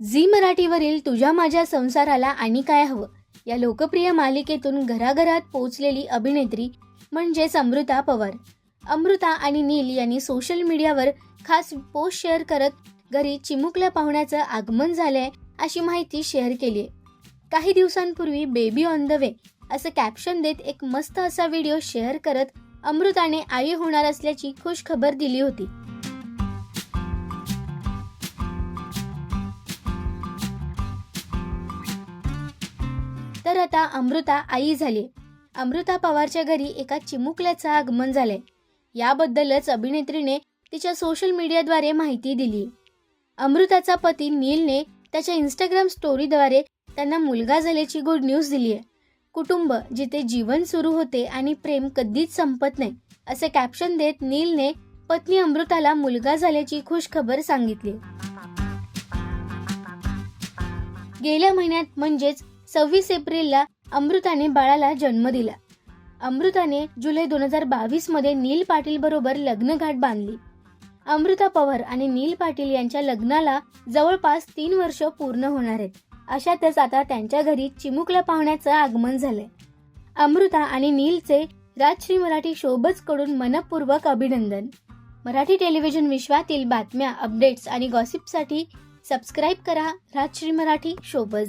Zee मराठीवरील तुझ्या माझ्या संसाराला आणि काय हवं? या लोकप्रिय मालिकेतून घराघरात पोहोचलेली अभिनेत्री म्हणजेच अमृता पवार. अमृता आणि नील यांनी सोशल मीडियावर खास पोस्ट शेअर करत घरी चिमुकल्या पाहुण्याचं आगमन झालंय अशी माहिती शेअर केली आहे काही दिवसांपूर्वी बेबी ऑन द वे असं कॅप्शन देत एक मस्त असा व्हिडिओ शेअर करत अमृताने आई होणार असल्याची खुश खबर दिली होती. तर आता अमृता आई झाली. अमृता पवारच्या घरी एका चिमुकल्याचं आगमन झालंय याबद्दलच अभिनेत्रीने तिच्या सोशल मीडियाद्वारे माहिती दिली. अमृताचा पती नीलने त्याच्या इंस्टाग्राम स्टोरीद्वारे त्यांना मुलगा झाल्याची गुड न्यूज दिली आहे कुटुंब जिथे जीवन सुरू होते आणि प्रेम कधीच संपत नाही असे कॅप्शन देत नीलने पत्नी अमृताला मुलगा झाल्याची खुश खबर सांगितली. गेल्या महिन्यात म्हणजेच सव्वीस एप्रिलला अमृताने बाळाला जन्म दिला. अमृताने जुलै दोन हजार बावीसमध्ये नील पाटील बरोबर लग्नघाट बांधली. अमृता पवार आणि नील पाटील यांच्या लग्नाला जवळपास तीन वर्ष पूर्ण होणार आहेत. अशातच आता त्यांच्या घरी चिमुकला पाहुण्याचं आगमन झालंय. अमृता आणि नीलचे राजश्री मराठी शोभच कडून मनपूर्वक अभिनंदन. मराठी टेलिव्हिजन विश्वातील बातम्या अपडेट्स आणि गॉसिपसाठी सबस्क्राईब करा राजश्री मराठी शोभज.